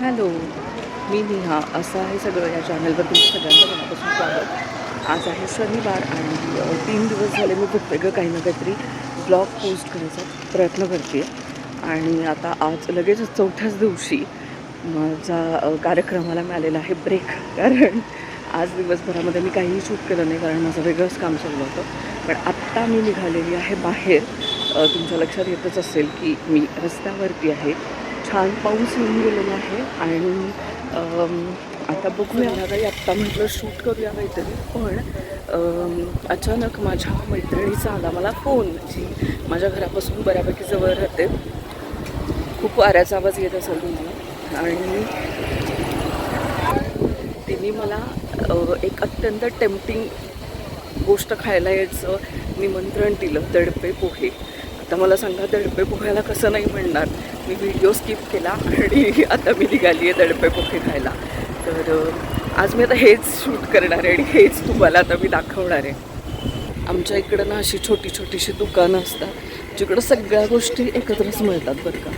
Hello मी नेहा. असं आहे सगळं या चॅनलवर तुमचं सगळ्यांचं मनापासून स्वागत. आज आहे शनिवार आणि तीन दिवस झाले मी खूप वेगळं काही ना काहीतरी ब्लॉग पोस्ट करायचा प्रयत्न करते आणि आता आज लगेच चौथ्याच दिवशी माझा कार्यक्रमाला मिळालेला आहे ब्रेक कारण आज दिवसभरामध्ये मी काहीही शूट केलं नाही कारण माझं वेगळंच काम चाललं होतं. पण आत्ता मी निघालेली आहे बाहेर. तुमच्या लक्षात येतच असेल की मी रस्त्यावरती आहे. छान पाऊस येऊन गेलेला आहे आणि आता बघूया. काही आत्ता म्हटलं शूट करूया काहीतरी पण अचानक माझ्या मैत्रिणीचा आला मला फोन जी माझ्या घरापासून बऱ्यापैकी जवळ राहते. खूप वाऱ्याचा आवाज येत असेल तुम्हाला. आणि तिने मला एक अत्यंत टेम्पटिंग गोष्ट खायला यायचं निमंत्रण दिलं दडपे पोहे. आता मला सांगा दडपे पोह्याला कसं नाही म्हणणार मी व्हिडिओ स्किप केला आणि आता मी निघाली आहे दडपे पोहे खायला. तर आज मी आता हेच शूट करणार आहे आणि हेच तुम्हाला आता मी दाखवणार आहे. आमच्या इकडं ना अशी छोटी छोटीशी दुकानं असतात जिकडं सगळ्या गोष्टी एकत्रच मिळतात बरं का.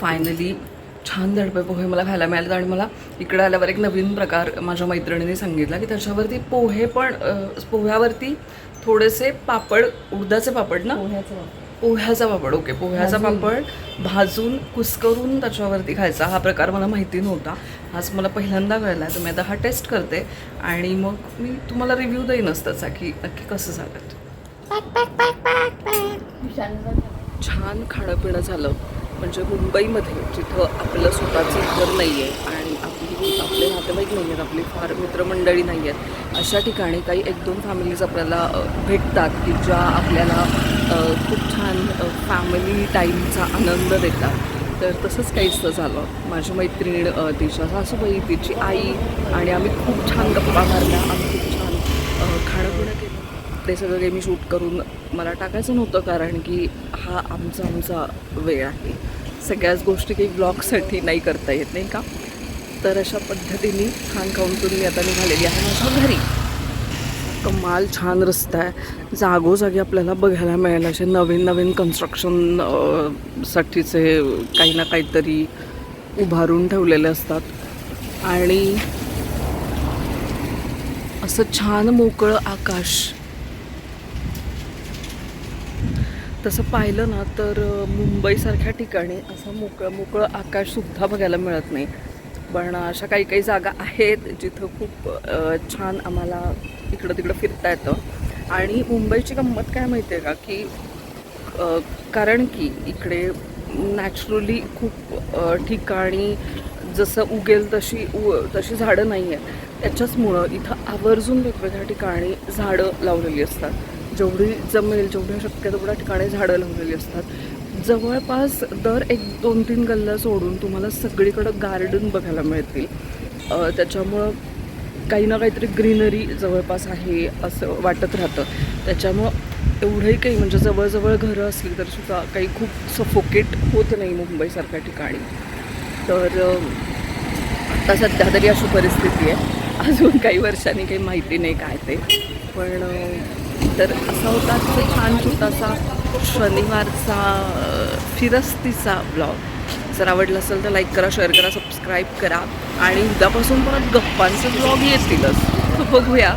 फायनली छान दडपे पोहे मला खायला मिळाले आणि मला इकडे आल्यावर एक नवीन प्रकार माझ्या मैत्रिणीने सांगितला की त्याच्यावरती पोहे पण पोह्यावरती थोडेसे पापड उडदाचे पापड ना? पोह्याचा पापड. ओके. पोह्याचा पापड भाजून कुस्करून त्याच्यावरती खायचा. हा प्रकार मला माहिती नव्हता. हाच मला पहिल्यांदा कळला तर मी आता हा टेस्ट करते आणि मग मी तुम्हाला रिव्ह्यू देईनच त्याचा की नक्की कसं झालं छान खाणं पिणं झालं. म्हणजे मुंबईमध्ये जिथं आपलं स्वतःचं घर नाही आहे आणि आपली आपले नातेवाईक नाही आहेत आपली फार मित्रमंडळी नाही आहेत अशा ठिकाणी काही एक दोन फॅमिलीज आपल्याला भेटतात की ज्या आपल्याला खूप छान फॅमिली टाईमचा आनंद देतात. तर तसंच काहीसं झालं. माझी मैत्रीण अ, तिच्या सासूबाई तिची आई आणि आम्ही खूप छान गप्पा मारल्या. आम्ही खूप छान खाणं पिणं केलं. ते सगळं काही मी शूट करून मला टाकायचं नव्हतं कारण की हा आमचा आमचा वेळ आहे. सगळ्याच गोष्टी काही ब्लॉगसाठी नाही करता येत नाही का? तर अशा पद्धतीने खाण खाऊन मी आता निघालेली आहे माझ्या घरी. कमाल छान रस्ता आहे. जागोजागी आपल्याला बघायला मिळेल असे नवीन नवीन कन्स्ट्रक्शन साठीचे काही ना काहीतरी उभारून ठेवलेले असतात. आणि असं छान मोकळं आकाश तसं पाहिलं ना तर मुंबईसारख्या ठिकाणी असं मोकळं मोकळं आकाशसुद्धा बघायला मिळत नाही. पण अशा काही काही जागा आहेत जिथं खूप छान आम्हाला इकडं तिकडं फिरता येतं. आणि मुंबईची गंमत काय माहिती आहे का की कारण की इकडे नॅचरली खूप ठिकाणी जसं उगेल तशी उ तशी झाडं नाही आहेत त्याच्याचमुळं इथं आवर्जून वेगवेगळ्या ठिकाणी झाडं लावलेली असतात. जेवढी जमेल जेवढ्या शक्य तेवढ्या ठिकाणी झाडं लावलेली असतात. जवळपास दर एक दोन तीन गल्ल्या सोडून तुम्हाला सगळीकडं गार्डन बघायला मिळतील. त्याच्यामुळं काही ना काहीतरी ग्रीनरी जवळपास आहे असं वाटत राहतं. त्याच्यामुळं एवढंही काही म्हणजे जवळजवळ घरं असली तर सुद्धा काही खूप सफोकेट होत नाही मुंबईसारख्या ठिकाणी. तर आता सध्या तरी अशी परिस्थिती आहे. अजून काही वर्षांनी काही माहिती नाही काय ते. पण तर असा होता तो छान छोटासा शनिवारचा फिरस्तीचा ब्लॉग जर आवडला असेल तर लाईक करा शेअर करा सबस्क्राईब करा. आणि उद्यापासून परत गप्पांचे ब्लॉग येतीलच. बघूया.